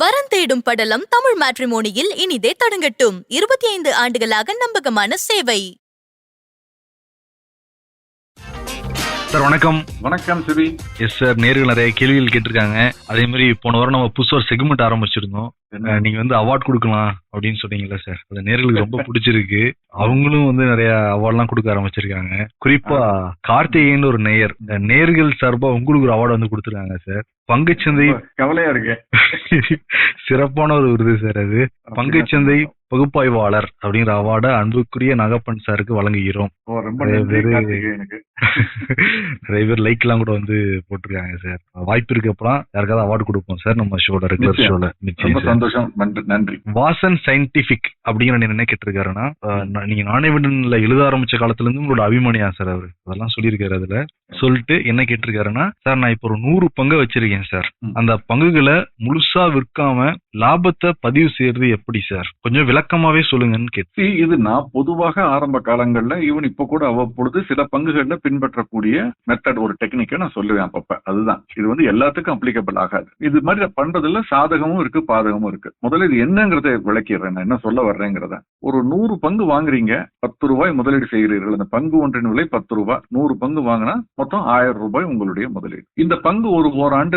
வரன் தேடும் படலம் தமிழ் மேட்ரிமோனியில் இனிதே தொடங்கட்டும். இருபத்தி ஐந்து ஆண்டுகளாக நம்பகமான சேவை. சார் வணக்கம். வணக்கம் சிவி எஸ் சார் நேர்கள் நிறைய கேள்விகள் கேட்டிருக்காங்க. அதே மாதிரி போன வாரம் நம்ம புதுசா ஒரு செக்மெண்ட் ஆரம்பிச்சிருந்தோம். நீங்க வந்து அவார்ட் கொடுக்கலாம் அப்படின்னு சொன்னீங்கல்ல சார். அது நேர்களுக்கு ரொம்ப பிடிச்சிருக்கு. அவங்களும் வந்து நிறைய அவார்ட்லாம் கொடுக்க ஆரம்பிச்சிருக்காங்க. குறிப்பா கார்த்திகேயன் ஒரு நேயர். இந்த நேர்கள் சார்பா உங்களுக்கு ஒரு அவார்டு வந்து கொடுத்துருக்காங்க சார். பங்குச்சந்தை கவலையா இருக்கு. சிறப்பான ஒரு விருது சார் அது. பங்குச்சந்தை பகுப்பாய்வாளர் அப்படிங்கிற அவார்டை அன்புக்குரிய நாகப்பன் சாருக்கு வழங்குகிறோம். நிறைய பேரு- லைக் எல்லாம் கூட வந்து போட்டிருக்காங்க சார். வாய்ப்பு இருக்கப்பலாம் யாருக்காவது அவார்டு கொடுப்போம் சார் நம்ம ஷோல ரெகுலர். ஷோல சந்தோஷம். நன்றி வாசன் சயின்டிபிக் அப்படிங்கிற என்ன கேட்டிருக்காருன்னா நீங்க நாணயவிடன்ல எழுத ஆரம்பிச்ச காலத்துல இருந்து உங்களோட அபிமானியா சார் அவரு. அதெல்லாம் சொல்லியிருக்காரு அதுல. சொல்லிட்டு என்ன கேட்டிருக்காருன்னா சார் நான் இப்போ ஒரு நூறு பங்கு வச்சிருக்கேன் சார். அந்த பங்குகளை முழுசா விற்காம லாபத்தை பதிவு செய்யறது எப்படி சார்? கொஞ்சம் விளக்கமாவே சொல்லுங்கன்னு கேட்டு இது நான் பொதுவாக ஆரம்ப காலங்கள்ல ஈவன் இப்ப கூட அவ்வப்பொழுது சில பங்குகள்ல பின்பற்றக்கூடிய மெத்தட் ஒரு டெக்னிக்கை நான் சொல்லுவேன் அப்பப்ப. அதுதான். இது வந்து எல்லாத்துக்கும் அப்ளிகபிள் ஆகாது. இது மாதிரி பண்றதுல சாதகமும் இருக்கு பாதகமும் இருக்கு. முதல்ல இது என்னங்கிறத விளக்கிடுறேன் நான். என்ன சொல்ல வர்றேங்கிறத. ஒரு நூறு பங்கு வாங்குறீங்க பத்து ரூபாய் முதலீடு செய்கிறீர்கள். அந்த பங்கு ஒன்றின் விலை பத்து ரூபாய். நூறு பங்கு வாங்கினா மொத்தம் ஆயிரம் ரூபாய் உங்களுடைய முதலீடு. இந்த பங்கு ஒரு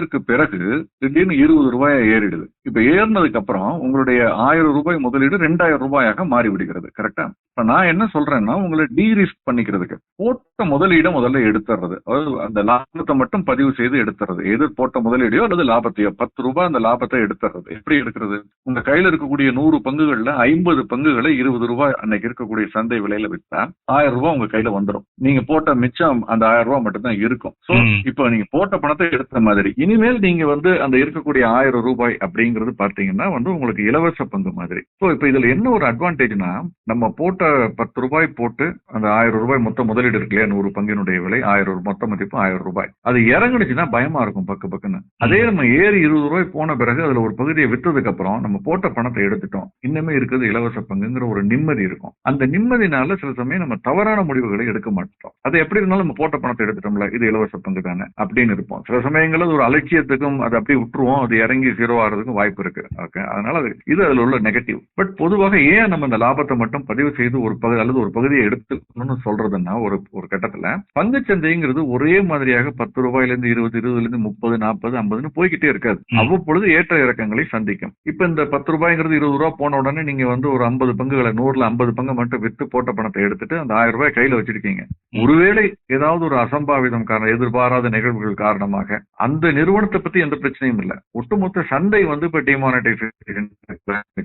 ஆண்டிற்கு பிறகு திடீர்னு இருபது ரூபாயா ஏறிடுது. இப்ப ஏறினதுக்கு அப்புறம் உங்களுடைய ஆயிரம் ரூபாய் முதலீடு ரெண்டாயிரம் ரூபாயாக மாறி விடுகிறது கரெக்டா இப்ப நான் என்ன சொல்றேன்னா உங்களை டீரிஸ்க் பண்ணிக்கிறதுக்கு. போட்ட முதலீடை முதல்ல எடுத்துறது அதாவது அந்த லாபத்தை மட்டும் பதிவு செய்து எடுத்துறது எது போட்ட முதலீடையோ அல்லது லாபத்தையோ. பத்து ரூபாய் அந்த லாபத்தை எடுத்துறது எப்படி எடுக்கிறது? உங்க கையில இருக்கக்கூடிய நூறு பங்குகள்ல ஐம்பது பங்குகளை இருபது ரூபாய் அன்னைக்கு இருக்கக்கூடிய சந்தை விலையில வித்தா ஆயிரம் ரூபாய் உங்க கையில வந்துடும் நீங்க போட்ட மிச்சம் அந்த ஆயிரம் ரூபாய் மட்டும் தான் இருக்கும் சோ. இப்போ நீங்க போட்ட பணத்தை எடுத்த மாதிரி. இனிமேல் நீங்க வந்து அந்த இருக்கக்கூடிய ஆயிரம் ரூபாய் அப்படிங்கிறது பாத்தீங்கன்னா வந்து உங்களுக்கு இலவச பங்கு மாதிரி. சோ இப்போ இதுல என்ன ஒரு அட்வான்டேஜ்னா நம்ம போட்ட பத்து ரூபாய் போட்டு அந்த ஆயிரம் ரூபாய் மொத்த முதலீடு இருக்கு இல்லையா? நூறு பங்கினுடைய விலை ஆயிரம் ரூபாய், மொத்த மதிப்பு ஆயிரம் ரூபாய். அது இறங்குனுச்சுன்னா பயமா இருக்கும் பக்கு பக்குன்னு. அதே நம்ம ஏறி இருபது ரூபாய் போன பிறகு அதுல ஒரு பகுதியை வித்ததுக்கு அப்புறம் நம்ம போட்ட பணத்தை எடுத்துட்டோம். இன்னுமே இருக்கிறது இலவச பங்குங்கிற ஒரு நிம்மதி இருக்கும். அந்த நிம்மதினால சில சமயம் நம்ம தவறான முடிவுகளை எடுக்க மாட்டோம். அது எப்படி இருந்தாலும் நம்ம போட்ட பணத்தை எடுத்துட்டோம்ல இது இலவச பங்கு தானே அப்படின்னு இருப்போம். சில சமயங்கள்ல ஒரு அலட்சியத்துக்கும் அது அப்படியே விட்டுருவோம். அது இறங்கி ஜீரோ ஆகிறதுக்கும் வாய்ப்பு இருக்கு. ஓகே. அதனால அது இது அதுல உள்ள நெகட்டிவ் பட் பொதுவாக ஏன் நம்ம இந்த லாபத்தை மட்டும் பதிவு செய்து ஒரு பகுதி அல்லது ஒரு பகுதியை எடுத்துக்கணும்னு சொல்றதுன்னா ஒரு ஒரு கட்டத்துல பங்குச்சந்தைங்கிறது ஒரே மாதிரியாக பத்து ரூபாயில இருந்து இருபது இருபதுல இருந்து முப்பது நாற்பது ஐம்பதுன்னு போய்கிட்டே இருக்காது. அவ்வப்பொழுது ஏற்ற இறக்கங்களை சந்திக்கும். இப்ப இந்த பத்து ரூபாய்ங்கிறது இருபது ரூபாய் போன உடனே நீங்க வந்து ஒரு ஐம்பது பங்குகளை நூறுல ஐம்பது பங்கு மட்டும் வித்து போட்ட பணத்தை எடுத்துட்டு அந்த ஆயிரம் ரூபாய் கையில வச்சிருக்கீங்க. ஒருவேளை ஏதாவது ஒரு அசம்பாவிதம் காரணம் எதிர்பாராத நிகழ்வுகள் காரணமாக அந்த நிறுவனத்தை பத்தி எந்த பிரச்சனையும் இல்ல. ஒட்டுமொத்த சந்தை வந்து இப்ப டிமானிட்டைசேஷன்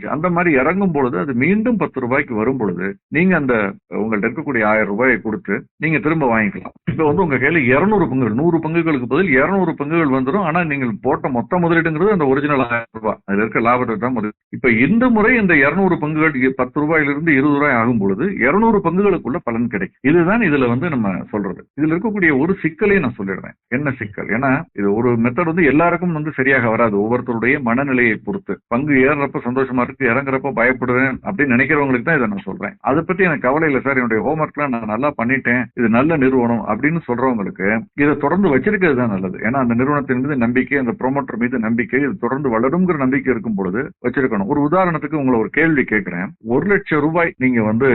அந்த மாதிரி இறங்கும் பொழுது அது மீண்டும் பத்து ரூபாய்க்கு வரும் பொழுது நீங்க அந்த உங்கள்ட்ட இருக்கக்கூடிய ஆயிரம் ரூபாயை கொடுத்து நீங்க திரும்ப வாங்கிக்கலாம். இப்ப வந்து உங்க கையில இருநூறு பங்குகள் நூறு பங்குகளுக்கு பதில் இருநூறு பங்குகள் வந்துடும் ஆனா நீங்கள் போட்ட மொத்த முதலீடுங்கிறது அந்த ஒரிஜினல் ஆயிரம் ரூபாய். அதுல இருக்க லாபத்தை தான் முதல் இப்ப இந்த முறை இந்த இருநூறு பங்குகள் பத்து ரூபாயிலிருந்து இருபது ரூபாய் ஆகும் பொழுது இருநூறு பங்குகளுக்குள்ள பலன் கிடைக்கும். இதுதான் இதுல வந்து நம்ம சொல்றது. இதுல இருக்கக்கூடிய ஒரு சிக்கலையும் நான் சொல்லிடுறேன். என்ன சிக்கல்? ஏன்னா இது ஒரு மெத்தட் வந்து எல்லாருக்கும் வந்து சரியாக வராது. ஒவ்வொருத்தருடைய மனநிலையை பொறுத்து. பங்கு ஏறுறப்ப சந்தோஷமா இருக்கு இறங்குறப்ப பயப்படுவேன் அப்படின்னு நினைக்கிறவங்களுக்கு தான் இதை நான் சொல்றேன். அதை பத்தி எனக்கு கவலை இல்லை சார். என்னுடைய ஹோம்ஒர்க்லாம் நான் நல்லா பண்ணிட்டேன். இது நல்ல நிறுவனம் அப்படின்னு சொல்றவங்களுக்கு இதை தொடர்ந்து வச்சிருக்கிறது தான் நல்லது. ஏன்னா அந்த நிறுவனத்தின் மீது நம்பிக்கை அந்த ப்ரொமோட்டர் மீது நம்பிக்கை இது தொடர்ந்து வளருங்கிற நம்பிக்கை இருக்கும் பொழுது வச்சிருக்கணும். ஒரு உதாரணத்துக்கு உங்களை ஒரு கேள்வி கேட்கிறேன். ஒரு லட்சம் ரூபாய் நீங்க வந்து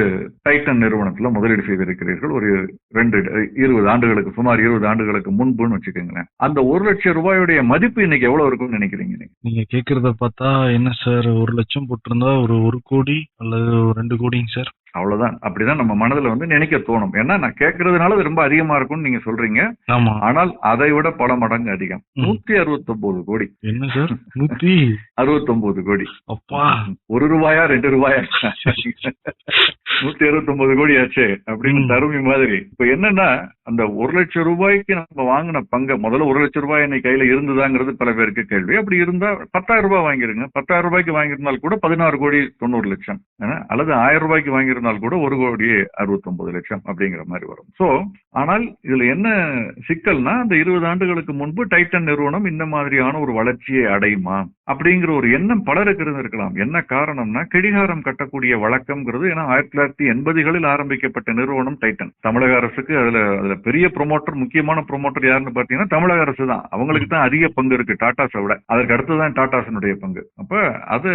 டைட்டன் நிறுவனத்துல முதலீடு செய்திருக்கிறீர்கள். ஒரு ரெண்டு இருபது ஆண்டுகளுக்கு சுமார் இருபது ஆண்டுகளுக்கு முன்புன்னு வச்சுக்கோங்களேன். அந்த ஒரு லட்சம் ரூபாயுடைய மதிப்பு இன்னைக்கு எவ்வளவு இருக்கும்னு நினைக்கிறீங்க நீங்க? நீங்க கேக்குறத பார்த்தா என்ன சார் ஒரு லட்சம் போட்டிருந்தா ஒரு ஒரு கோடி அல்லது ஒரு ரெண்டு கோடிங்க சார். அவ்வளவுதான். அப்படிதான் நம்ம மனதுல வந்து நினைக்க தோணும். ஏன்னா நான் கேட்கறதுனால ரொம்ப அதிகமா இருக்கும்னு நீங்க சொல்றீங்க. ஆனால் அதை விட பல மடங்கு அதிகம். நூத்தி அறுபத்தி கோடி. என்ன சார்? நூத்தி? அறுபத்தி கோடி. அப்பா. ஒரு ரூபாயா ரெண்டு ரூபாயா? நூத்தி அறுபத்தி கோடி ஆச்சு அப்படின்னு. தருமி மாதிரி. இப்ப என்னன்னா அந்த ஒரு லட்சம் ரூபாய்க்கு நம்ம வாங்கின பங்க முதல்ல ஒரு லட்சம் ரூபாய் இன்னைக்கு கையில இருந்ததாங்கிறது பல பேருக்கு கேள்வி. அப்படி இருந்தா பத்தாயிரம் ரூபாய் வாங்கிருங்க. பத்தாயிரம் ரூபாய்க்கு வாங்கியிருந்தால் கூட பதினாறு கோடி தொண்ணூறு லட்சம். அல்லது ஆயிரம் ரூபாய்க்கு மாற்றினால் கூட ஒரு கோடி அறுபத்தொன்பது லட்சம் அப்படிங்கிற மாதிரி வரும். சோ ஆனால் இதுல என்ன சிக்கல்னா அந்த இருபது ஆண்டுகளுக்கு முன்பு டைட்டன் நிறுவனம் இந்த மாதிரியான ஒரு வளர்ச்சியை அடையுமா அப்படிங்கிற ஒரு எண்ணம் பலருக்கு இருந்திருக்கலாம். என்ன காரணம்னா கடிகாரம் கட்டக்கூடிய வழக்கம்ங்கிறது ஏன்னா ஆயிரத்தி தொள்ளாயிரத்தி எண்பதுகளில் ஆரம்பிக்கப்பட்ட நிறுவனம் டைட்டன். தமிழக அரசுக்கு அதுல அதுல பெரிய ப்ரொமோட்டர் முக்கியமான ப்ரொமோட்டர் யாருன்னு பாத்தீங்கன்னா தமிழக அரசு தான். அவங்களுக்கு தான் அதிக பங்கு இருக்கு டாடாஸை விட. அதற்கு அடுத்துதான் டாட்டாஸினுடைய பங்கு. அப்ப அது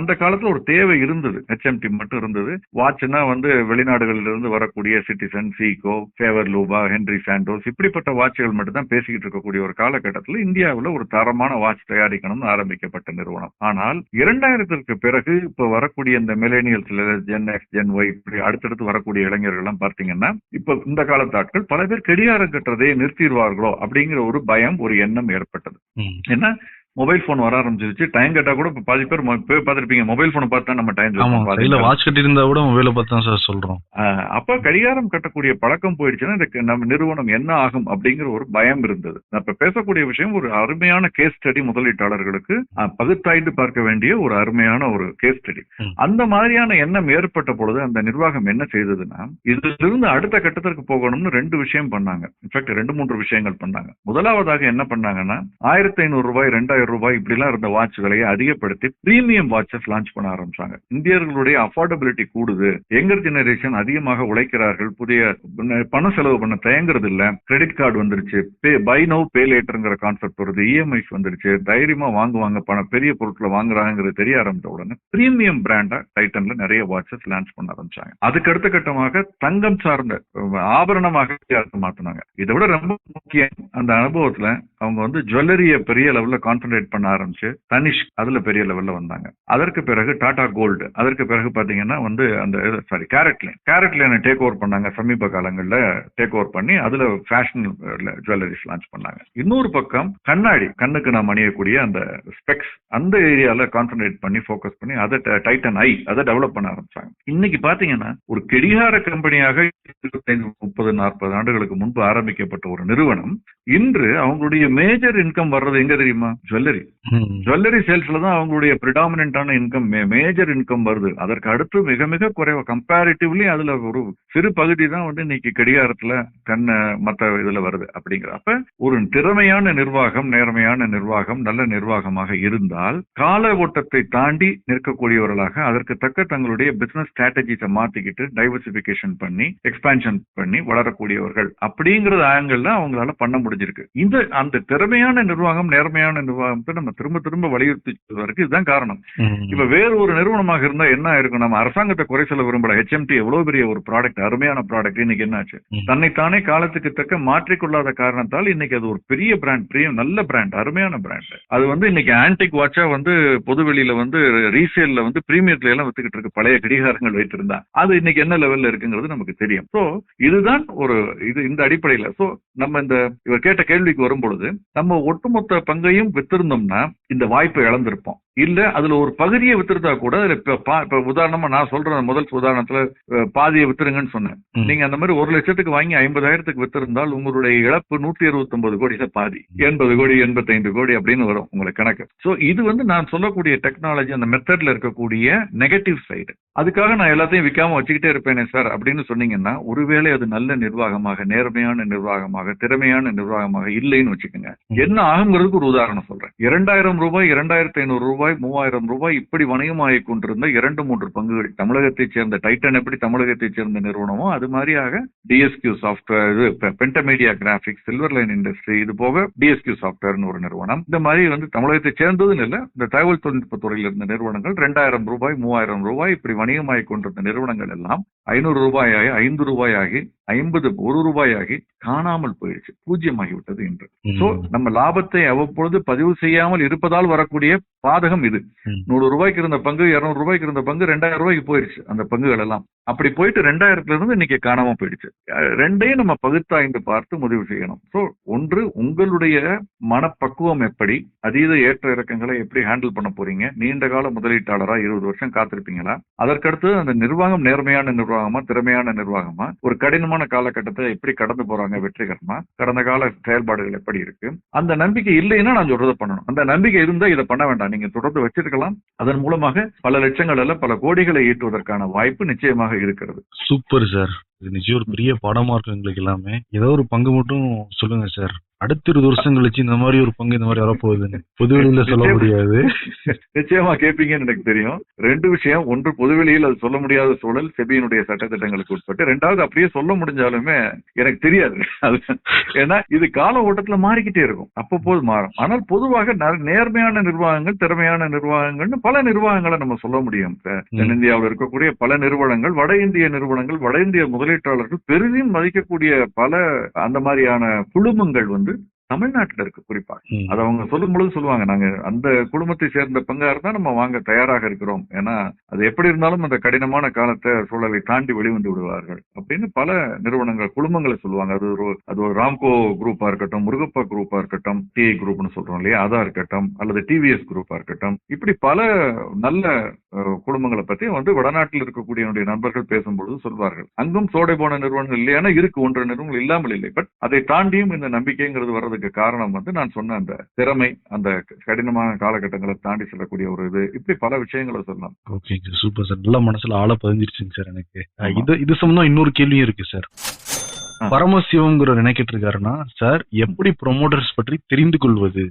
அந்த காலத்துல ஒரு தேவை இருந்தது. ஹெச்எம்டி மட்டும் இருந்தது. வாட்ச்னா வந்து வெளிநாடுகளில் இருந்து வரக்கூடிய Citizen Seiko Favre Leuba Henri Sandoz இப்படிப்பட்ட வாட்சுகள் மட்டும் தான் பேசிக்கிட்டு இருக்கக்கூடிய ஒரு காலகட்டத்தில் இந்தியாவில் ஒரு தரமான வாட்ச் தயாரிக்கணும்னு ஆரம்பிக்கப்பட்ட நிறுவனம் ஆனால் இரண்டாயிரத்திற்கு பிறகு இப்ப வரக்கூடிய இந்த மிலேனியல்ஸ்ல ஜென் எக்ஸ் ஜென் ஒய் இப்படி அடுத்தடுத்து வரக்கூடிய இளைஞர்கள் எல்லாம் பார்த்தீங்கன்னா இப்ப இந்த காலத்து ஆட்கள் பல பேர் கடிகாரம் கட்டுறதே நிறுத்திடுவார்களோ அப்படிங்கிற ஒரு பயம் ஒரு எண்ணம் ஏற்பட்டது. ஏன்னா மொபைல் போன் வர ஆரம்பிச்சிருச்சு. டைம் கேட்டா கூட இப்ப பாதி பேர் இப்பவே பார்த்திருப்பீங்க. மொபைல் போனை பார்த்தா நம்ம டைம் கையில வாட்ச் கட்டி இருந்தா கூட மொபைல பார்த்து தான் சார் சொல்றோம். அப்ப கடிகாரம் கட்டக்கூடிய பழக்கம் போயிடுச்சுன்னா இதுக்கு நம்ம நிறுவனம் என்ன ஆகும் அப்படிங்கிற ஒரு பயம் இருந்தது. இப்ப பேசக்கூடிய விஷயம் ஒரு அருமையான கேஸ் ஸ்டடி முதலீட்டாளர்களுக்கு பகுத்தாய்ந்து பார்க்க வேண்டிய ஒரு அருமையான ஒரு கேஸ் ஸ்டடி. அந்த மாதிரியான எண்ணம் ஏற்பட்ட பொழுது அந்த நிர்வாகம் என்ன செய்ததுன்னா இதிலிருந்து அடுத்த கட்டத்திற்கு போகணும்னு ரெண்டு விஷயம் பண்ணாங்க. இன்ஃபேக்ட் ரெண்டு மூன்று விஷயங்கள் பண்ணாங்க. முதலாவதாக என்ன பண்ணாங்கன்னா ஆயிரத்தி ஐநூறு ரூபாய் ரெண்டாயிரம் ரூபாய் இப்படி எல்லாம் இருந்த வாட்ச் விலையை அதிகப்படுத்தி பிரீமியம் வாட்சஸ் லான்ச் பண்ண ஆரம்பிச்சாங்க. இந்தியர்களுடைய அஃபோர்டபிலிட்டி கூடுது. எங்கர் ஜெனரேஷன் அதிகமாக உழைக்கிறார்கள். புதிய பண செலவு பண்ண தயங்குறது இல்ல கிரெடிட் கார்டு வந்துருச்சு. பை நோ பே லேட்டர்ங்கிற கான்செப்ட் வருது. இஎம்ஐஸ் வந்துருச்சு. தைரியமா வாங்குவாங்க. பணம் பெரிய பொருட்களை வாங்குறாங்கிறது தெரிய ஆரம்பிச்ச உடனே பிரீமியம் பிராண்டா டைட்டன்ல நிறைய வாட்சஸ் லான்ச் பண்ண ஆரம்பிச்சாங்க. அதுக்கு அடுத்த கட்டமாக தங்கம் சார்ந்த ஆபரணமாக மாத்தினாங்க இதை விட ரொம்ப முக்கியம். அந்த அனுபவத்துல அவங்க வந்து ஜுவல்லரிய பெரிய லெவல்ல கான்சென்ட்ரேட் பண்ண ஆரம்பிச்சு தனிஷ் அதுல பெரிய லெவல்ல வந்தாங்க. அதற்கு பிறகு டாடா கோல்டு அதற்கு பிறகு பாத்தீங்கன்னா வந்து அந்த சாரி கேரட் லைன். கேரட் லைனை டேக் ஓவர் பண்ணாங்க சமீப காலங்கள்ல டேக் ஓவர் பண்ணி அதுல ஃபேஷன் ஜுவல்லரிஸ் லான்ச் பண்ணாங்க. இன்னொரு பக்கம் கண்ணாடி கண்ணுக்கு நாம் அணியக்கூடிய அந்த ஸ்பெக்ஸ் அந்த ஏரியால கான்சென்ட்ரேட் பண்ணி ஃபோக்கஸ் பண்ணி அதை டைட்டன் ஐ அதை டெவலப் பண்ண ஆரம்பிச்சாங்க. இன்னைக்கு பாத்தீங்கன்னா ஒரு கெடிகார கம்பெனியாக இருபத்தைந்து முப்பது நாற்பது ஆண்டுகளுக்கு முன்பு ஆரம்பிக்கப்பட்ட ஒரு நிறுவனம் இன்று அவங்களுடைய மேஜர் இன்கம் வர்றது எங்க தெரியுமா? ஜுவல்லரி. ஜுவல்லரி சேல்ஸ்ல தான் அவங்களுடைய ப்ரிடாமினான இன்கம் மேஜர் இன்கம் வருது. அதற்கு அடுத்து மிக மிக குறைவு கம்பேரிட்டிவ்லி அதுல ஒரு சிறு பகுதி தான் வந்து இன்னைக்கு கடிகாரத்துல கண்ண மத்த இதுல வருது. அப்படிங்கிற அப்ப ஒரு திறமையான நிர்வாகம் நேர்மையான நிர்வாகம் நல்ல நிர்வாகமாக இருந்தால் கால ஓட்டத்தை தாண்டி நிற்கக்கூடியவர்களாக அதற்கு தக்க தங்களுடைய பிசினஸ் ஸ்ட்ராட்டஜிஸை மாத்திக்கிட்டு டைவர்சிபிகேஷன் பண்ணி எக்ஸ்பான்ஷன் பண்ணி வளரக்கூடியவர்கள். அப்படிங்கறது ஆங்கிள் அவங்களால பண்ண முடிஞ்சிருக்கு. இந்த அந்த திறமையான நிர்வாகம் நேர்மையான நிர்வாகத்தை நம்ம திரும்ப திரும்ப வலியுறுத்தி சொல்வதற்கு இதுதான் காரணம். இப்ப வேறு ஒரு நிறுவனமாக இருந்தா என்ன இருக்கும் நம்ம அரசாங்கத்தை குறை சொல்ல விரும்பல. ஹெச்எம்டி எவ்வளவு பெரிய ஒரு ப்ராடக்ட் அருமையான ப்ராடக்ட் இன்னைக்கு என்னாச்சு. தன்னைத்தானே காலத்துக்கு தக்க மாற்றிக்கொள்ளாத காரணத்தால் இன்னைக்கு அது ஒரு பெரிய பிராண்ட் பெரிய நல்ல பிராண்ட் அருமையான பிராண்ட் அது வந்து இன்னைக்கு ஆன்டிக் வாட்சா வந்து பொதுவெளியில வந்து ரீசேல்ல வந்து பிரீமியர்ல எல்லாம் வித்துக்கிட்டு இருக்கு. பழைய கடிகாரங்கள் வைத்திருந்தா. அது இன்னைக்கு என்ன லெவல்ல இருக்குங்கிறது நமக்கு தெரியும். சோ இதுதான் ஒரு இது இந்த அடிப்படையில. சோ நம்ம இந்த இவர் கேட்ட கேள்விக்கு வரும் பொழுது நம்ம ஒட்டுமொத்த பங்கையும் இருந்தோம்னா இந்த வாய்ப்பை இழந்திருப்போம். இல்ல அதுல ஒரு பகுதியை வித்திருந்தா கூட அதுல இப்ப உதாரணமா நான் சொல்ற முதல் உதாரணத்துல பாதியை வித்துருங்கன்னு சொன்னேன். நீங்க அந்த மாதிரி ஒரு லட்சத்துக்கு வாங்கி ஐம்பதாயிரத்துக்கு வித்திருந்தால் உங்களுடைய இழப்பு நூத்தி அறுபத்தி ஒன்பது கோடி தான் பாதி. எண்பது கோடி எண்பத்தைந்து கோடி அப்படின்னு வரும் உங்களுக்கு கணக்கு. சோ இது வந்து நான் சொல்லக்கூடிய டெக்னாலஜி அந்த மெத்தட்ல இருக்கக்கூடிய நெகட்டிவ் சைடு அதுக்காக நான் எல்லாத்தையும் விற்காம வச்சுக்கிட்டே இருப்பேனே சார் அப்படின்னு சொன்னீங்கன்னா ஒருவேளை அது நல்ல நிர்வாகமாக நேர்மையான நிர்வாகமாக திறமையான நிர்வாகமாக இல்லைன்னு வச்சுக்கோங்க. என்ன ஆகுங்கிறதுக்கு ஒரு உதாரணம் சொல்றேன். இரண்டாயிரம் ரூபாய் இரண்டாயிரத்தி ஐநூறு ரூபாய் மூவாயிரம் ரூபாய் இப்படி வணிகமாகிக் கொண்டிருந்த இரண்டு மூன்று பங்குகள். தமிழகத்தைச் சேர்ந்த டைட்டன் எப்படி தமிழகத்தைச் சேர்ந்த நிறுவனமோ அது மாதிரியாக டிஎஸ்கியூ சாஃப்ட்வேர் இது Pentamedia graphics Silver Line industry இது போக டிஎஸ்கியூ சாஃப்ட்வேர்னு ஒரு நிறுவனம். இந்த மாதிரி வந்து தமிழகத்தை சேர்ந்ததுன்னு இல்ல இந்த தகவல் தொழில்நுட்ப துறையில் இருந்த நிறுவனங்கள் ரெண்டாயிரம் ரூபாய் மூவாயிரம் ரூபாய் இப்படி வணிகமாகிக் கொண்டிருந்த நிறுவனங்கள் எல்லாம் ஐநூறு ரூபாயாகி ஐந்து ரூபாயாகி ஐம்பது ஒரு ரூபாயாகி காணாமல் போயிடுச்சு பூஜ்ஜியமாகி விட்டது என்று. சோ நம்ம லாபத்தை அவ்வப்பொழுது பதிவு செய்யாமல் இருப்பதால் வரக்கூடிய பாதகம் இது. நூறு ரூபாய்க்கு இருந்த பங்கு இருநூறு ரூபாய்க்கு இருந்த பங்கு ரெண்டாயிரம் ரூபாய்க்கு போயிருச்சு அந்த பங்குகள் எல்லாம். அப்படி போயிட்டு ரெண்டாயிரத்துல இருந்து இன்னைக்கு காணாம போயிடுச்சு. ரெண்டையும் நம்ம பகுத்தாய்ந்து பார்த்து முடிவு செய்யணும். சோ ஒன்று உங்களுடைய மனப்பக்குவம் எப்படி அதீத ஏற்ற இறக்கங்களை எப்படி ஹேண்டில் பண்ண போறீங்க? நீண்ட கால முதலீட்டாளரா இருபது வருஷம் காத்திருப்பீங்களா? அதற்கடுத்து அந்த நிர்வாகம் நேர்மையான நிர்வாகமா திறமையான நிர்வாகமா? ஒரு கடினமான காலகட்டத்தை எப்படி கடந்து போறாங்க வெற்றிகரமா? கடந்த கால செயல்பாடுகள் எப்படி இருக்கு? அந்த நம்பிக்கை இல்லைன்னா நான் சொல்றதை பண்ணணும். அந்த நம்பிக்கை இருந்தா இதை பண்ண வேண்டாம். நீங்க தொடர்ந்து வச்சிருக்கலாம். அதன் மூலமாக பல லட்சங்கள் அல்ல பல கோடிகளை ஈட்டுவதற்கான வாய்ப்பு நிச்சயமாக இருக்கிறது. Super sir. இது நிச்சயம் ஒரு பெரிய பாடமா இருக்கு எங்களுக்கு எல்லாமே. ஏதோ ஒரு பங்கு மட்டும் சொல்லுங்க சார். அடுத்த இருபது வருஷம் கழிச்சு இந்த மாதிரி ஒரு பங்கு இந்த மாதிரி வரப்போகுதுன்னு பொது வெளியில சொல்ல முடியாது. நிச்சயமா கேட்பீங்கன்னு எனக்கு தெரியும். ரெண்டு விஷயம் ஒன்று பொதுவெளியில் அது சொல்ல முடியாத சூழல் செபியினுடைய சட்டத்திட்டங்களுக்கு உட்பட்டு. ரெண்டாவது அப்படியே சொல்ல முடிஞ்சாலுமே எனக்கு தெரியாது. ஏன்னா இது கால ஓட்டத்துல மாறிக்கிட்டே இருக்கும். அப்பப்போது மாறும். ஆனால் பொதுவாக நேர்மையான நிர்வாகங்கள் திறமையான நிர்வாகங்கள்னு பல நிர்வாகங்களை நம்ம சொல்ல முடியும். தென்னிந்தியாவில் இருக்கக்கூடிய பல நிறுவனங்கள் வட இந்திய நிறுவனங்கள் வட இந்திய முதலீட்டாளர்கள் பெரிதும் மதிக்கக்கூடிய பல அந்த மாதிரியான குழுமங்கள் வந்து தமிழ்நாட்டுல இருக்கு குறிப்பா. அது அவங்க சொல்லும் பொழுது சொல்லுவாங்க நாங்க அந்த குடும்பத்தை சேர்ந்த பங்கா இருந்தா நம்ம வாங்க தயாராக இருக்கிறோம். ஏன்னா அது எப்படி இருந்தாலும் அந்த கடினமான காலத்தை சூழலை தாண்டி வெளிவந்து விடுவார்கள் அப்படின்னு பல நிறுவனங்கள் குழுமங்களை சொல்லுவாங்க. அது ஒரு அது ஒரு ராம்கோ குரூப்பா இருக்கட்டும் முருகப்பா குரூப்பா இருக்கட்டும் டிஐ குரூப்னு சொல்றோம் இல்லையா? அதா இருக்கட்டும் அல்லது டிவிஎஸ் குரூப்பா இருக்கட்டும். இப்படி பல நல்ல குடும்பங்களை பத்தி வந்து வடநாட்டில் இருக்கக்கூடிய என்னுடைய நண்பர்கள் பேசும்பொழுது சொல்வார்கள். அங்கும் சோடை போன நிறுவனங்கள் இல்லையானா இருக்கு. ஒன்று நிறுவனங்கள் இல்லாமல் இல்லை. பட் அதை தாண்டியும் இந்த நம்பிக்கைங்கிறது வர்றதுக்கு காரணம் வந்து நான் சொன்ன அந்த திறமை அந்த கடினமான காலகட்டங்களை தாண்டி செல்லக்கூடிய ஒரு இது. இப்படி பல விஷயங்களை சொல்லலாம் ஓகேங்க சூப்பர் சார். நல்ல மனசுல ஆழ பதிஞ்சிருச்சுங்க சார் எனக்கு. இது இது சம்பந்தம் இன்னொரு கேள்வியும் இருக்கு சார். ஆ. பரமசிவங்கிற நினைக்கிட்டு இருக்காருன்னா சார் எப்படி ப்ரொமோட்டர்ஸ் பற்றி தெரிந்து கொள்வது?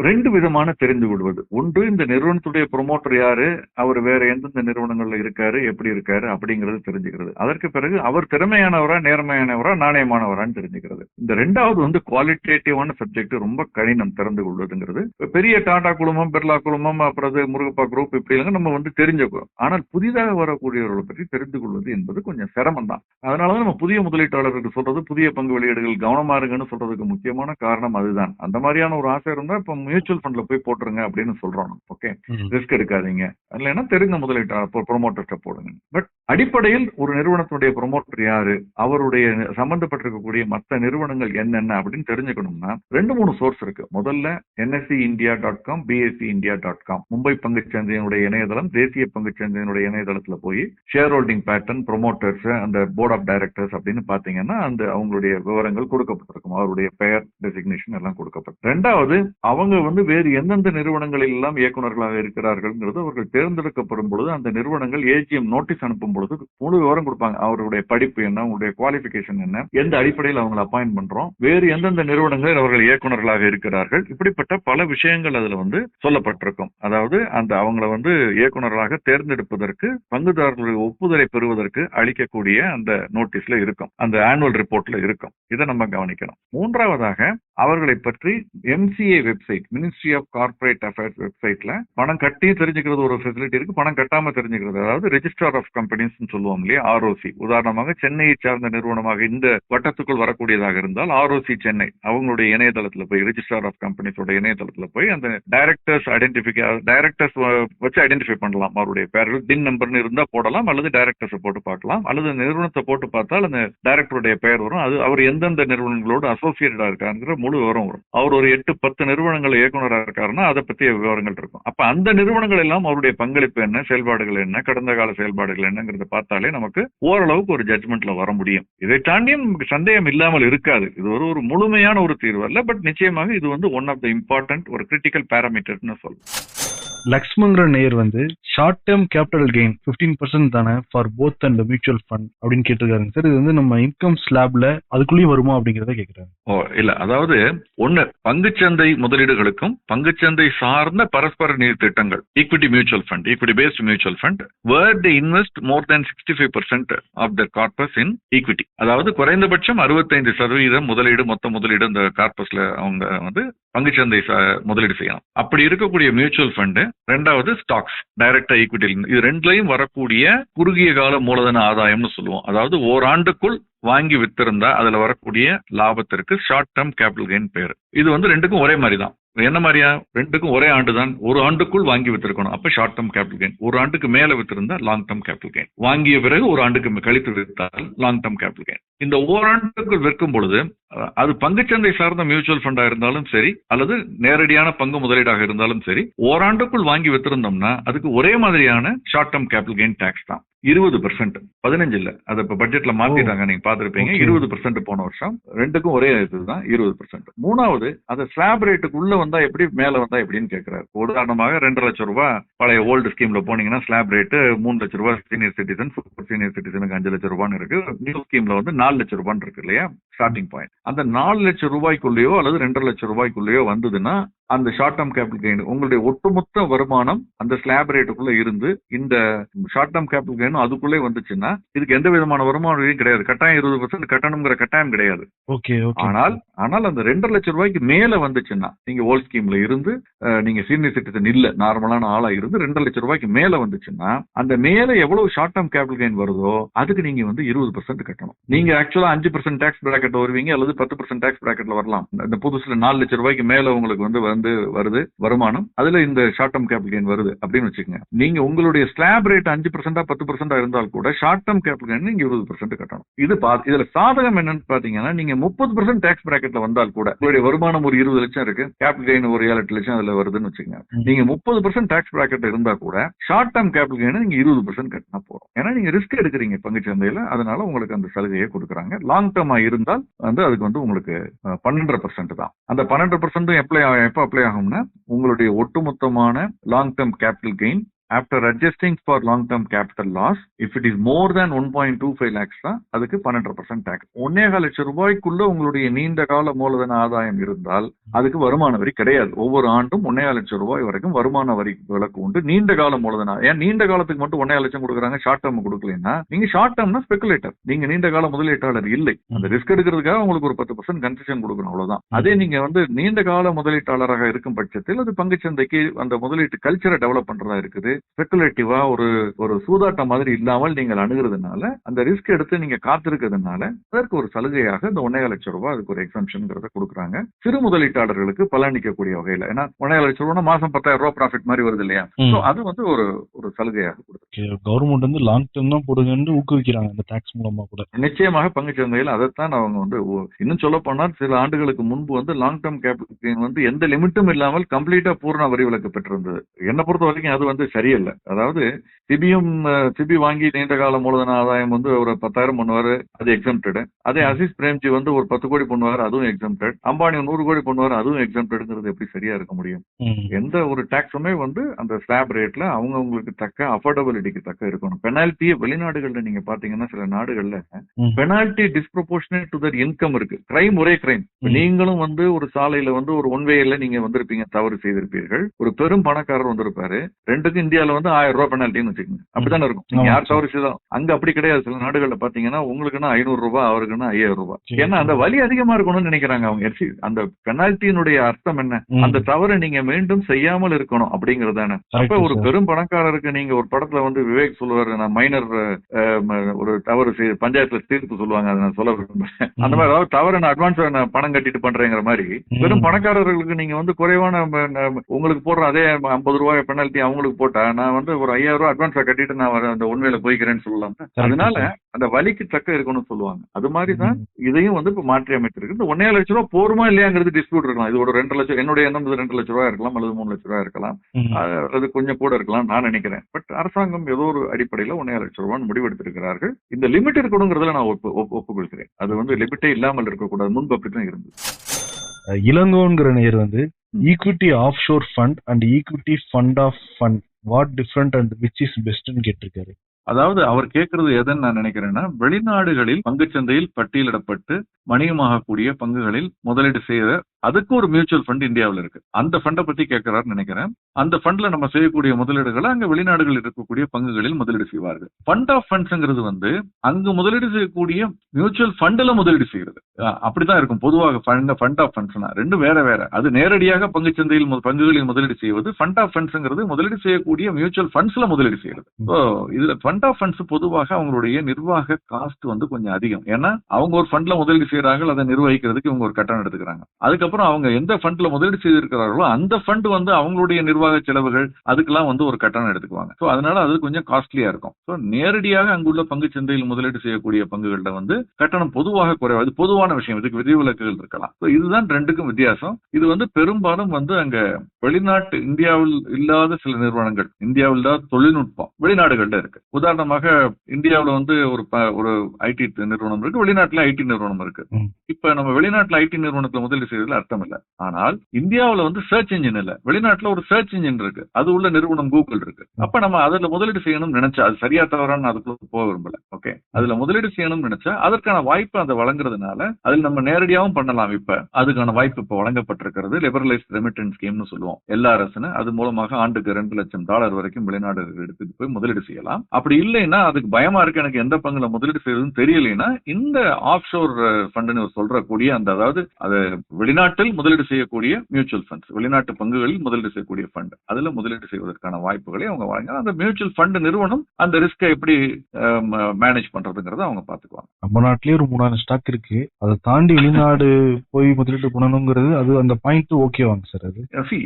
ரெண்டு விதமான தெரிந்து கொள்வது. ஒன்று இந்த நிறுவனத்துடைய ப்ரொமோட்டர் யாரு? அவர் வேற எந்தெந்த நிறுவனங்கள்ல இருக்காரு? எப்படி இருக்காரு? அப்படிங்கறது தெரிஞ்சுக்கிறது. அதற்கு பிறகு அவர் திறமையானவரா நேர்மையானவரா நாணயமானவரான்னு தெரிஞ்சுக்கிறது. இந்த ரெண்டாவது வந்து குவாலிட்டேட்டிவான சப்ஜெக்ட் ரொம்ப கடினம் திறந்து கொள்வதுங்கிறது. பெரிய டாடா குழுமம் பிர்லா குழுமம் அப்புறம் முருகப்பா குரூப் இப்படி எல்லாம் நம்ம வந்து தெரிஞ்சுக்கிறோம். ஆனால் புதிதாக வரக்கூடியவர்களை பற்றி தெரிந்து கொள்வது என்பது கொஞ்சம் சிரமம் தான் அதனாலதான் நம்ம புதிய முதலீட்டாளர்களுக்கு சொல்றது புதிய பங்கு வெளியீடுகள் கவனமா இருங்கன்னு சொல்றதுக்கு முக்கியமான காரணம் அதுதான். அந்த மாதிரியான ஒரு ஆசை இருந்தா இப்ப மியூச்சுவல் ஃபண்ட்ல போய் போட்டுருங்க அப்படின்னு சொல்றோம். ஓகே. ரிஸ்க் எடுக்காதீங்க. இல்லைன்னா தெரிந்த முதலீட்டாளர் ப்ரொமோட்டர்கிட்ட போடுங்க. பட் அடிப்படையில் ஒரு நிறுவனத்துடைய ப்ரொமோட்டர் யாரு அவருடைய சம்பந்தப்பட்டிருக்கக்கூடிய மற்ற நிறுவனங்கள் என்னென்ன அப்படின்னு தெரிஞ்சுக்கணும்னா ரெண்டு மூணு சோர்ஸ் இருக்கு. முதல்ல NSC India dot com BSC India dot com Mumbai பங்குச் சந்தையினுடைய இணையதளம் தேசிய பங்குச் சந்தையினுடைய இணையதளத்துல போய் ஷேர் ஹோல்டிங் பேட்டர்ன் ப்ரொமோட்டர்ஸ் அந்த போர்ட் ஆஃப் டைரக்டர்ஸ் அப்படின்னு பாத்தீங்கன்னா அந்த அவங்களுடைய விவரங்கள் கொடுக்கப்பட்டிருக்கும். அவருடைய பெயர் டெசிக்னேஷன் எல்லாம் கொடுக்கப்படும் ரெண்டாவது அவங்க வந்து வேறு எந்தெந்த நிறுவனங்களில் எல்லாம் இயக்குநர்களாக இருக்கிறார்கள்ங்கிறது அவர்கள் தேர்ந்தெடுக்கப்படும் பொழுது அந்த நிறுவனங்கள் ஏஜிஎம் நோட்டீஸ் அனுப்பும் பொழுது முழு விவரம் கொடுப்பாங்க. அவருடைய படிப்பு என்ன அவருடைய குவாலிபிகேஷன் என்ன எந்த அடிப்படையில் அவங்களை அப்பாயின்ட் பண்றோம் வேறு எந்தெந்த நிறுவனங்களில் அவர்கள் இயக்குநர்களாக இருக்கிறார்கள் இப்படிப்பட்ட பல விஷயங்கள் அதுல வந்து சொல்லப்பட்டிருக்கும். அதாவது அந்த அவங்கள வந்து இயக்குநர்களாக தேர்ந்தெடுப்பதற்கு பங்குதாரர்களுடைய ஒப்புதலை பெறுவதற்கு அளிக்கக்கூடிய அந்த நோட்டீஸ்ல இருக்கும். அந்த ஆனுவல் ரிப்போர்ட்ல இருக்கும். இதை நம்ம கவனிக்கணும். மூன்றாவதாக அவர்களை பற்றி MCA website ministry of corporate affairs வெப்சைட்ல பணம் கட்டி தெரிஞ்சுக்கிறது ஒரு ஃபெசிலிட்டி இருக்கு. பணம் கட்டாம தெரிஞ்சுக்கிறது. அதாவது ரெஜிஸ்டர் ஆஃப் கம்பெனிஸ் சொல்லுவோம் இல்லையா? ஆர்ஓசி உதாரணமாக சென்னையை சார்ந்த நிறுவனமாக இந்த வட்டத்துக்குள் வரக்கூடியதாக இருந்தால் ஆர்ஓசி சென்னை. அவங்களுடைய இணையதளத்துல போய் ரிஜிஸ்டர் ஆஃப் கம்பெனிஸோட இணையதளத்துல போய் அந்த டைரக்டர்ஸ் ஐடென்டிஃபிகே டைரக்டர்ஸ் வச்சு ஐடென்டிஃபை பண்ணலாம். அவருடைய பேர்கள் டின் நம்பர்னு இருந்தா போடலாம் அல்லது டைரக்டர்ஸ் போட்டு பார்க்கலாம். அல்லது நிறுவனத்தை போட்டு பார்த்தால் அந்த டைரக்டருடைய பெயர் வரும். அது அவர் எந்தெந்த நிறுவனங்களோடு அசோசியேட்டடா இருக்காருங்கிற முழு விவரம் வரும். அவர் ஒரு எட்டு பத்து நிறுவனங்கள் இயக்குநராக இருக்காருன்னா அதை பற்றிய விவரங்கள் இருக்கும். அப்ப அந்த நிறுவனங்கள் எல்லாம் அவருடைய பங்களிப்பு என்ன செயல்பாடுகள் என்ன கடந்த கால செயல்பாடுகள் என்னங்கிறத பார்த்தாலே நமக்கு ஓரளவுக்கு ஒரு ஜட்மெண்ட்ல வர முடியும். இதை தாண்டியும் நமக்கு சந்தேகம் இல்லாமல் இருக்காது. இது ஒரு ஒரு முழுமையான ஒரு தீர்வு அல்ல பட் நிச்சயமாக இது வந்து ஒன் ஆஃப் த இம்பார்ட்டன்ட் ஒரு கிரிட்டிக்கல் பேராமீட்டர்னு சொல்லலாம். லக்ஷ்மங்கிற நேயர் வந்து short term capital gain 15% percent தானே for both and mutual fund அப்படின்னு கேட்டிருக்காங்க சார் இது வந்து நம்ம இன்கம் ஸ்லாப்ல அதுக்குள்ளேயும் வருமா அப்படிங்கிறத கேக்குறாங்க ஓ இல்ல அதாவது ஒண்ணு பங்குச்சந்தை முதலீடுகளுக்கும் பங்குச்சந்தை சார்ந்த பரஸ்பர நீர் திட்டங்கள் equity mutual fund equity based mutual fund where the invest more than sixty five percent of the corpus in equity அதாவது குறைந்தபட்சம் அறுபத்தைந்து சதவீதம் முதலீடு மொத்த முதலீடு இந்த கார்பஸ்ல அவங்க வந்து பங்குச்சந்தை முதலீடு செய்யணும் அப்படி இருக்கக்கூடிய மியூச்சுவல் ஃபண்ட் ரெண்டாவது ஸ்டாக்ஸ் டைரக்டா ஈக்விட்டியில் இது ரெண்டுலையும் வரக்கூடிய குறுகிய கால மூலதன ஆதாயம்னு சொல்லுவோம். அதாவது ஓராண்டுக்குள் வாங்கி வித்திருந்தா அதுல வரக்கூடிய லாபத்திற்கு ஷார்ட் டேர்ம் கேபிட்டல் கெயின் பேர். இது வந்து ரெண்டுக்கும் ஒரே மாதிரி தான் என்ன மாதிரியா? ரெண்டுக்கும் ஒரே ஆண்டு தான் ஒரு ஆண்டுக்குள் வாங்கி வித்திருக்கணும். அப்ப ஷார்ட் டேர்ம் கேபிட்டல் கெயின் ஒரு ஆண்டுக்கு மேல வித்திருந்தா லாங் டேர்ம் கேபிட்டல் கெயின் வாங்கிய பிறகு ஒரு ஆண்டுக்கு கழித்து வித்தால் லாங் டேர்ம் கேபிட்டல் கெயின் இந்த ஓராண்டுக்குள் விற்கும் பொழுது அது பங்குச்சந்தை சார்ந்த மியூச்சுவல் ஃபண்டா இருந்தாலும் சரி அல்லது நேரடியான பங்கு முதலீடாக இருந்தாலும் சரி ஓராண்டுக்குள் வாங்கி வித்திருந்தோம்னா அதுக்கு ஒரே மாதிரியான short term capital gain tax தான். இருபது பெர்சென்ட் பதினஞ்சு இல்ல. அதை இப்ப பட்ஜெட்ல மாத்திட்டாங்க. நீங்க பாத்திருப்பீங்க. இருபது பெர்சென்ட் போன வருஷம். ரெண்டுக்கும் ஒரே இதுதான் இருபது பெர்சென்ட் மூணாவது அதை ஸ்லாப் ரேட்டுக்கு உள்ள வந்து வந்தா எப்படி மேல வந்தா எப்படின்னு கேக்குறாரு. உதாரணமாக ரெண்டு லட்சம் ரூபாய் பழைய ஓல்டு ஸ்கீம்ல போனீங்கன்னா ஸ்லாப் ரேட்டு மூணு லட்சம் ரூபாய் சீனியர் சிட்டிசன் சூப்பர் சீனியர் சிட்டிசனுக்கு அஞ்சு லட்சம் ரூபான்னு இருக்கு. நியூ ஸ்கீம்ல வந்து நாலு லட்சம் ரூபான்னு இருக்கு இல்லையா? ஸ்டார்டிங் பாயிண்ட் அந்த நாலு லட்சம் ரூபாய்க்குள்ளேயோ அல்லது ரெண்டரை லட்சம் ரூபாய்க்குள்ளேயோ வந்ததுன்னா அந்த ஷார்ட் டேர்ம் கேபிட்டல் கெயின் உங்களுடைய ஒட்டுமொத்த வருமானம் அந்த ஸ்லாப் ரேட்டுக்குள்ள இருந்து இந்த ஷார்ட் டேர்ம் கேபிட்டல் கெயின் அதுக்குள்ளே வந்துச்சுன்னா இதுக்கு எந்த விதமான வருமான வரியும் கிடையாது. கட்டாயம் இருபது பர்சன்ட் கட்டணுங்கிற கட்டாயம் கிடையாது. ஆனால் ஆனால் அந்த ரெண்டரை லட்சம் ரூபாய்க்கு மேல வந்துச்சுன்னா நீங்க ஓல்ட் ஸ்கீம்ல இருந்து நீங்க சீனியர் சிட்டிசன் இல்ல நார்மலான ஆளா இருந்து ரெண்டரை லட்சம் ரூபாய்க்கு மேல வந்துச்சுன்னா அந்த மேல எவ்வளவு ஷார்ட் டேர்ம் கேபிட்டல் கெயின் வருதோ அதுக்கு நீங்க வந்து இருபது பர்சன்ட் கட்டணும். நீங்க ஆக்சுவலா அஞ்சு பர்சன்ட் டேக்ஸ் பிராக்கெட் வருவீங்க அல்லது பத்து பர்சன்ட் டேக்ஸ் பிராக்கெட்ல வரலாம். இந்த- இந்த புதுசுல நாலு லட்சம் ரூபாய்க்கு மேல உங்களுக்கு வந்து வந்து வருது வருமானம். அதுல இந்த ஷார்ட் டேர்ம் கேபிட்டல் கெயின் வருது அப்படின்னு வச்சுக்கோங்க. நீங்க உங்களுடைய ஸ்லாப் ரேட் அஞ்சு பர்சன்டா பத்து பர்சன்டா இருந்தால் கூட ஷார்ட் டேர்ம் கேபிட்டல் கெயின் நீங்க இருபது பர்சன்ட் கட்டணும். இது இதுல சாதகம் என்னன்னு பாத்தீங்கன்னா நீங்க முப்பது பர்சன்ட் டேக்ஸ் பிராக்கெட்ல வந்தால் கூட உங்களுடைய வருமானம் ஒரு இருபது லட்சம் இருக்கு கேபிட்டல் கெயின் ஒரு ஏழு எட்டு லட்சம் அதுல வருதுன்னு வச்சுக்கோங்க. நீங்க முப்பது பர்சன்ட் டேக்ஸ் பிராக்கெட் இருந்தா கூட ஷார்ட் டேர்ம் கேபிட்டல் கெயின் நீங்க இருபது பர்சன்ட் கட்டினா போறோம் ஏன்னா நீங்க ரிஸ்க் எடுக்கிறீங்க பங்குச் சந்தையில அதனால உங்களுக்கு அந்த சலுகையை கொடுக்குறாங்க. லாங் டேர்மா இருந்தால் வந்து அதுக்கு வந்து உங்களுக்கு பன்னெண்டரை பர்சன்ட் தான். அந்த பன்னெண்டு பர்சன்ட் எப்ளை எப்போ அப்ளை ஆகும்னா உங்களுடைய ஒட்டுமொத்தமான long term capital gain after adjusting for long term capital loss if it is more than one point two five lakhs தான் அதுக்கு பன்னெண்டு பர்சன்ட் டேக்ஸ் ஒன்னேகால் லட்சம் ரூபாய்க்குள்ள உங்களுடைய நீண்ட கால மூலதன ஆதாயம் இருந்தால் அதுக்கு வருமான வரி கிடையாது. ஒவ்வொரு ஆண்டும் ஒன்னேகால் லட்சம் ரூபாய் வரைக்கும் வருமான வரி விலக்கு உண்டு. நீண்ட கால மூலதன ஏன் நீண்ட காலத்துக்கு மட்டும் ஒன்னே லட்சம் கொடுக்குறாங்க ஷார்ட் டேர்ம் கொடுக்கலன்னா நீங்க ஷார்ட் டேர்ம்னா ஸ்பெகுலேட்டர் நீங்க நீண்ட கால முதலீட்டாளர் இல்லை. அந்த ரிஸ்க் எடுக்கிறதுக்காக உங்களுக்கு ஒரு பத்து பர்சன்ட் கன்செஷன் கொடுக்கணும் அவ்வளவுதான். அதே நீங்க வந்து நீண்ட கால முதலீட்டாளராக இருக்கும் பட்சத்தில் அது பங்குச்சந்தைக்கு அந்த முதலீட்டு கல்ச்சரை டெவலப் பண்றதா இருக்குது. ஸ்பெகுலேட்டிவா ஒரு ஒரு சூதாட்டம் மாதிரி இல்லாமல் நீங்கள் அணுகிறதுனால அந்த ரிஸ்க் எடுத்து நீங்க காத்திருக்கிறதுனால அதற்கு ஒரு சலுகையாக இந்த ஒன்னே லட்சம் ரூபாய் அதுக்கு ஒரு எக்ஸம்ஷன்ங்கிறத கொடுக்குறாங்க. சிறு முதலீட்டாளர்களுக்கு பலனளிக்கக்கூடிய வகையில. ஏன்னா ஒன்னே லட்சம் ரூபாய் மாசம் பத்தாயிரம் ரூபாய் ப்ராஃபிட் மாதிரி வருது இல்லையா? அது வந்து ஒரு ஒரு சலுகையாக கொடுக்குது. கவர்மெண்ட் வந்து லாங் டேர்ம் தான் போடுங்கன்னு ஊக்குவிக்கிறாங்க இந்த டாக்ஸ் மூலமா கூட. நிச்சயமாக பங்குச்சந்தையில் அதைத்தான் அவங்க வந்து இன்னும் சொல்ல போனால் சில ஆண்டுகளுக்கு முன்பு வந்து லாங் டேர்ம் கேபிட்டல் வந்து எந்த லிமிட்டும் இல்லாமல் கம்ப்ளீட்டா பூர்ண வரி விலக்கு பெற்றிருந்தது. என்னை பொறுத்த வரைக்கும் அது வந்து சரியில்லை அதாவது சிபியும் சிபி வாங்கி நீண்ட கால மூலதன ஆதாயம் வந்து ஒரு பத்தாயிரம் பண்ணுவாரு அது எக்ஸம்டட் அதே அசிஸ் பிரேம்ஜி வந்து ஒரு பத்து கோடி பண்ணுவாரு அதுவும் எக்ஸம்டட் அம்பானி நூறு கோடி பண்ணுவாரு அதுவும் எக்ஸம்டட்ங்கிறது எப்படி சரியா இருக்க முடியும். எந்த ஒரு டாக்ஸுமே வந்து அந்த ஸ்லாப் ரேட்ல அவங்கவங்களுக்கு தக்க அஃபோர்டபிலிட்டிக்கு தக்க இருக்கணும். பெனால்ட்டியே வெளிநாடுகள்ல நீங்க பாத்தீங்கன்னா சில நாடுகள்ல ம். Penalty disproportionate to their income இருக்கு. கிரைம் ஒரே கிரைம். நீங்களும் வந்து ஒரு சாலையில வந்து ஒரு ஒன் வேல நீங்க வந்திருப்பீங்க தவறு செய்திருப்பீர்கள். ஒரு பெரும் பணக்காரர் வந்திருப்பாரு. ரெண்டுக்கும் இந்தியால வந்து ஆயிரம் ரூபாய் பெனால்ட்டின்னு வச்சுக்கோங்க. அப்படித்தானே இருக்கும்? நீங்க யார். தவறு செய்தோம் அங்க அப்படி கிடையாது. சில நாடுகள்ல பாத்தீங்கன்னா உங்களுக்குன்னா ஐநூறு ரூபாய் அவருக்குன்னா ஐயாயிரம் ரூபாய். ஏன்னா அந்த வலி அதிகமா இருக்கணும்னு நினைக்கிறாங்க அவங்க. அந்த பெனால்ட்டியினுடைய அர்த்தம் என்ன. அந்த தவறை நீங்க மீண்டும் செய்யாமல் இருக்கணும் அப்படிங்கறது தானே Correct, அப்ப ஒரு. பெரும் பணக்காரருக்கு நீங்க ஒரு படத்துல வந்து விவேக் சொல்லுவாரு நான் மைனர் ஒரு தவறு பஞ்சாயத்துல தீர்ப்பு சொல்லுவாங்க. அதை நான் சொல்ல அந்த மாதிரி அதாவது தவறு நான் அட்வான்ஸ் நான் பணம் கட்டிட்டு பண்றேங்கிற மாதிரி. பெரும் பணக்காரர்களுக்கு நீங்க வந்து குறைவான உங்களுக்கு போடுற அதே ஐம்பது ரூபாய் பெனால்ட்டி அவங்களுக்கு போட்டா நான் வந்து ஒரு ஐயாயிரம் ரூபாய் அட்வான்ஸா கட்டிட்டு நான் வர- அந்த உண்மையில போய்க்கிறேன்னு சொல்லலாம். அதனால. அந்த வலிக்கு தக்க இருக்கணும்னு சொல்லுவாங்க. அது மாதிரி தான். இதையும் வந்து இப்ப மாற்றி அமைச்சிருக்கு இந்த ஒன்னே லட்சம் ரூபாய் போருமா இல்லையாங்கிறது டிஸ்பியூட் இருக்கலாம். இது ஒரு ரெண்டு லட்சம் என்னுடைய எண்ணம் ரெண்டு லட்சம் ரூபாய் இருக்கலாம் அல்லது மூணு லட்சம் ரூபாய் இருக்கலாம். அது- கொஞ்சம் கூட இருக்கலாம் நான் நினைக்கிறேன். பட் அரசாங்கம் ஏதோ ஒரு அடிப்படையில ஒன்னே லட்சம் ரூபாய் முடிவெடுத்திருக்கிறார்கள். இந்த லிமிட் இருக்கணுங்கிறதுல நான் ஒப்பு ஒப்பு- ஒப்புக்கொள்கிறேன். அது வந்து லிமிட்டே இல்லாமல் இருக்கக்கூடாது. முன்பு அப்படித்தான் இருந்தது. இளங்கோங்கிற நேர் வந்து. Equity offshore fund and equity fund of fund what different and which is பெஸ்ட்னு கேட்டிருக்காரு. அதாவது அவர் கேட்கறது எதன்னு நான் நினைக்கிறேன்னா வெளிநாடுகளில் பங்குச்சந்தையில் பட்டியலிடப்பட்டு வணிகமாகக்கூடிய பங்குகளில் முதலீடு செய்த அதுக்கு ஒரு மியூச்சுவல் ஃபண்ட் இந்தியாவில் இருக்கு. அந்த ஃபண்டை பத்தி கேட்கிறாருன்னு நினைக்கிறேன். அந்த ஃபண்ட்ல நம்ம செய்யக்கூடிய முதலீடுகளை அங்க வெளிநாடுகளில் இருக்கக்கூடிய பங்குகளில் முதலீடு செய்வார்கள். ஃபண்ட் ஆஃப் ஃபண்ட்ஸ்ங்கிறது வந்து அங்கு முதலீடு செய்யக்கூடிய மியூச்சுவல் ஃபண்ட்ல முதலீடு செய்யறது அஹ் அப்படிதான் இருக்கும். பொதுவாக ஃபண்ட் ஆஃப் ஃபண்ட்ஸ்னா ரெண்டும் வேற வேற. அது நேரடியாக பங்குச்சந்தையில் மு- பங்குகளில் முதலீடு செய்வது ஃபண்ட் ஆஃப் ஃபண்ட்ஸ்ங்கிறது முதலீடு செய்யக்கூடிய மியூச்சுவல் ஃபண்ட்ஸ்ல முதலீடு செய்யறது இதுல ஃபண்ட் ஆஃப் ஃபண்ட்ஸ் பொதுவாக அவங்களுடைய நிர்வாக காஸ்ட் வந்து கொஞ்சம் அதிகம். ஏன்னா அவங்க ஒரு ஃபண்ட்ல முதலீடு செய்யறாங்க அதை நிர்வகிக்கிறதுக்கு இவங்க ஒரு கட்டணம் எடுத்துக்கிறாங்க. அதுக்கப்புறம் அவங்க எந்த ஃபண்ட்ல முதலீடு செய்திருக்கிறார்களோ அந்த ஃபண்ட் வந்து அவங்களுடைய நிர்வாக செலவுகள் அதுக்கெல்லாம் வந்து ஒரு கட்டணம் எடுத்துக்குவாங்க. ஸோ அதனால அது கொஞ்சம் காஸ்ட்லியா இருக்கும். ஸோ நேரடியாக அங்குள்ள பங்கு சந்தையில் முதலீடு செய்யக்கூடிய பங்குகளில் வந்து கட்டணம் பொதுவாக குறைவு அது பொதுவான விஷயம். இதுக்கு விதிவிலக்குகள் இருக்கலாம். ஸோ இதுதான் ரெண்டுக்கும் வித்தியாசம். இது வந்து பெரும்பாலும் வந்து அங்க வெளிநாட்டு இந்தியாவில் இல்லாத சில நிறுவனங்கள். இந்தியாவில் தான் தொழில்நுட்பம் வெளிநாடுகள்ல இருக்கு. உதாரணமாக இந்தியாவில் வந்து ஒரு ஒரு ஐடி நிறுவனம் இருக்கு. வெளிநாட்டுல ஐடி நிறுவனம் இருக்கு. இப்ப நம்ம வெளிநாட்டுல ஐடி நிறுவனத்துல முதலீடு செய்யறதுல அர்த்தம் இல்ல. ஆனால் இந்தியாவில வந்து சர்ச் இன்ஜின் இல்ல. வெளிநாட்டுல ஒரு சர்ச் இன்ஜின் இருக்கு. அது உள்ள நிறுவனம் கூகுள் இருக்கு. அப்ப நம்ம அதுல முதலீடு செய்யணும்னு நினைச்சா அது சரியா தவறான்னு அதுக்குள்ள போக விரும்பல. ஓகே அதுல முதலீடு செய்யணும்னு நினைச்சா அதற்கான வாய்ப்பு அதை வழங்குறதுனால அதில் நம்ம நேரடியாகவும் பண்ணலாம் இப்ப. அதுக்கான வாய்ப்பு இப்ப வழங்கப்பட்டிருக்கிறது. லிபரலைஸ் ரெமிட்டன்ஸ் ஸ்கீம்னு சொல்லுவோம். எல்லாரசுன்னு அது மூலமாக ஆண்டுக்கு ரெண்டு லட்சம் டாலர் வரைக்கும் வெளிநாடு எடுத்துட்டு போய் முதலீடு செய்யலாம். அப்படி இல்லைன்னா அதுக்கு பயமா இருக்கு. எனக்கு எந்த பங்குல முதலீடு செய்யறதுன்னு தெரியலைன்னா இந்த ஆஃப் ஷோர் ஃபண்டுன்னு சொல்றக்கூடிய அந்த அதாவது அது வெளிநாட்டில் முதலீடு செய்யக்கூடிய மியூச்சுவல் ஃபண்ட்ஸ் வெளிநாட்டு பங்குகளில் முதலீடு செய்யக்கூடிய ஃபண்ட் அதுல முதலீடு செய்வதற்கான வாய்ப்புகளை அவங்க வழங்க அந்த மியூச்சுவல் ஃபண்ட் நிறுவனம் அந்த ரிஸ்கை எப்படி மேனேஜ் பண்றதுங்கிறத அவங்க பாத்துக்குவாங்க நம்ம நாட்டிலேயே ஒரு மூணாயிரம் ஸ்டாக் இருக்கு. அதை தாண்டி வெளிநாடு போய் முதலீடு பண்ணணுங்கிறது அது அந்த பாயிண்ட் ஓகேவாங்க சார் அது.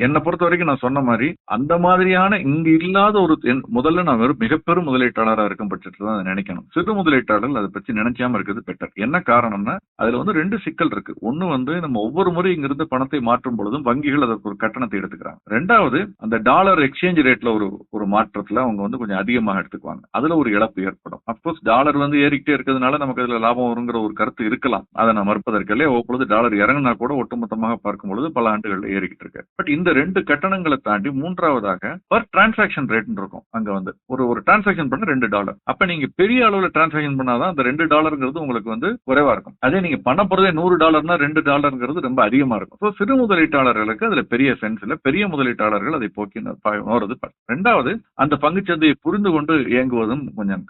என்னை பொறுத்த வரைக்கும் நான் சொன்ன மாதிரி அந்த மாதிரியான இங்க இல்லாத ஒரு முதல்ல நான் வெறும் மிகப்பெரும் முதலீட்டாளராக இருக்கும் பட்சத்துல தான் நினைக்கணும். சிறு முதலீட்டாளர்கள் அதை பற்றி நினைச்சாம இருக்கிறது பெட்டர் என்ன காரணம்னா அதுல வந்து ரெண்டு சிக்கல் இருக்கு. ஒன்னு வந்து நம்ம ஒவ்வொரு முறை இங்கிருந்து பணத்தை மாற்றும் பொழுதும் வங்கிகள் அதற்கு ஒரு கட்டணத்தை எடுத்துக்கிறாங்க. ரெண்டாவது அந்த டாலர் எக்ஸ்சேஞ்ச் ரேட்ல ஒரு ஒரு மாற்றத்துல அவங்க வந்து கொஞ்சம் அதிகமாக எடுத்துக்குவாங்க. அதுல ஒரு இழப்பு ஏற்படும். அப்கோர்ஸ் டாலர் வந்து ஏறிக்கிட்டே இருக்கிறதுனால நமக்கு அதுல லாபம் வருங்கிற ஒரு கருத்து இருக்கலாம். அதை நான் மறுப்பதற்கில்லை ஒவ்வொழுது டாலர் இறங்கினா கூட ஒட்டுமொத்தமாக பார்க்கும் பொழுது பல ஆண்டுகள் ஏறிக்கிட்டு இருக்கு. பட் இந்த ரெண்டு கட்டணங்களை தாண்டி மூன்றாவதாக பர் டிரான்சாக்ஷன் ரேட் இருக்கும். அங்க வந்து ஒரு ஒரு டிரான்சாக்ஷன் பண்ண ரெண்டு டாலர் அப்ப நீங்க பெரிய அளவுல டிரான்சாக்ஷன் பண்ணாதான் அந்த ரெண்டு டாலருங்கிறது உங்களுக்கு வந்து குறைவா இருக்கும். அதே நீங்க பணம் போறதே நூறு டாலர்னா ரெண்டு டாலர்ங்கிறது ரொம்ப அதிகமா இருக்கும். ஸோ சிறு முதலீட்டாளர்களுக்கு அதுல பெரிய சென்ஸ் இல்ல. பெரிய முதலீட்டாளர்கள் அதை போக்கி நோறது ரெண்டாவது அந்த பங்குச்சந்தையை புரிந்து கொண்டு இயங்குவதும் கொஞ்சம்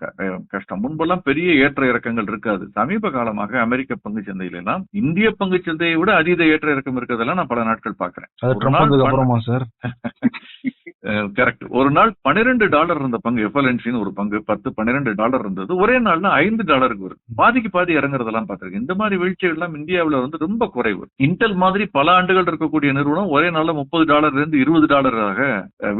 கஷ்டம். முன்பெல்லாம் பெரிய ஏற்ற இறக்கங்கள் இருக்காது. சமீப காலமாக அமெரிக்க பங்குச்சந்தையில எல்லாம் இந்திய பங்குச்சந்தையை விட அதீத ஏற்ற இறக்கம் இருக்கிறதெல்லாம் நான் பல நாட்கள் பாக்குறேன் கரெக்ட் ஒரு நாள் பன்னிரெண்டு டாலர் இருந்த பங்கு எஃப்எல்என்சின்னு ஒரு பங்கு பத்து பன்னிரெண்டு டாலர் இருந்தது. ஒரே நாள்ல ஐந்து டாலருக்கு வரும். பாதிக்கு பாதி இறங்குறதெல்லாம் பார்த்திருக்கேன். இந்த மாதிரி வீழ்ச்சிகள் எல்லாம் இந்தியாவுல வந்து ரொம்ப குறைவு. இன்டெல் மாதிரி பல ஆண்டுகள் இருக்கக்கூடிய நிறுவனம் ஒரே நாள்ல முப்பது டாலர்ல இருந்து இருபது டாலராக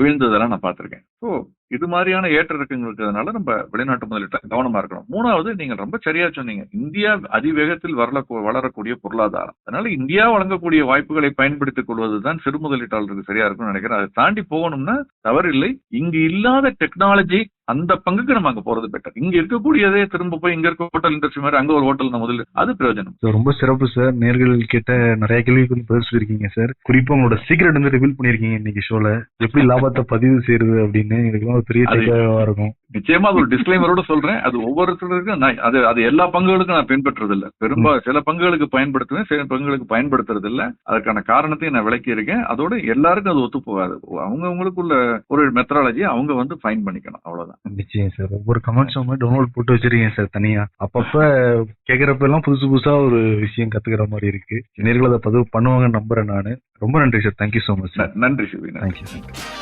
வீழ்ந்ததெல்லாம் நான் பார்த்திருக்கேன். ஸோ இது மாதிரியான ஏற்ற இறக்கங்கள் இருக்கிறதுனால நம்ம வெளிநாட்டு முதலீட்டை கவனமா இருக்கணும். மூணாவது நீங்க ரொம்ப சரியா சொன்னீங்க. இந்தியா அதிவேகத்தில் வரல வளரக்கூடிய பொருளாதாரம். அதனால இந்தியா வழங்கக்கூடிய வாய்ப்புகளை பயன்படுத்திக் கொள்வதுதான் சிறு முதலீட்டாளருக்கு சரியா இருக்கும்னு நினைக்கிறேன். அதை தாண்டி போகணும்னா தவறில்லை. இங்கு இல்லாத டெக்னாலஜி அந்த பங்குக்கு நம்ம அங்க போறது பெட்டர் இங்க இருக்கக்கூடியதே திரும்ப போய் இங்க இருக்க ஹோட்டல் இண்டஸ்ட்ரி மாதிரி அங்க ஒரு ஹோட்டல் முதல்ல அது பிரயோஜனம். சார் ரொம்ப சிறப்பு சார் நேர்கள் கிட்ட நிறைய கேள்விக்கு வந்து பதில் சொல்லியிருக்கீங்க சார் குறிப்பா உங்களோட சீக்கிரட் வந்து ரிவீல் பண்ணிருக்கீங்க இன்னைக்கு ஷோல எப்படி லாபத்தை பதிவு செய்யறது அப்படின்னு எனக்குலாம் ஒரு பெரிய தேவையா இருக்கும். நிச்சயமா அது ஒரு டிஸ்கிளைமரோட சொல்றேன். அது ஒவ்வொருத்தருக்கும் நான் அது அது எல்லா பங்குகளுக்கும் நான் பின்பற்றுறது இல்ல பெரும்பா சில பங்குகளுக்கு பயன்படுத்துவேன் சில பங்குகளுக்கு பயன்படுத்துறது இல்ல அதற்கான காரணத்தையும் நான் விளக்கி இருக்கேன் அதோட எல்லாருக்கும் அது ஒத்து போகாது அவங்க அவங்களுக்குள்ள ஒரு மெத்தடாலஜி அவங்க வந்து ஃபைன் பண்ணிக்கணும். அவ்வளவுதான். நிச்சயம் சார். ஒவ்வொரு கமெண்ட்ஸும் டவுன்லோட் போட்டு வச்சிருக்கேன் சார் தனியா. அப்பப்ப கேக்குறப்ப எல்லாம் புதுசு புதுசா ஒரு விஷயம் கத்துக்கிற மாதிரி இருக்கு. நேர்கள் அதை பதிவு பண்ணுவாங்கன்னு நம்புறேன் நானு. ரொம்ப நன்றி sir. Thank you so much நன்றி சிவி நன்றி தேங்க்யூ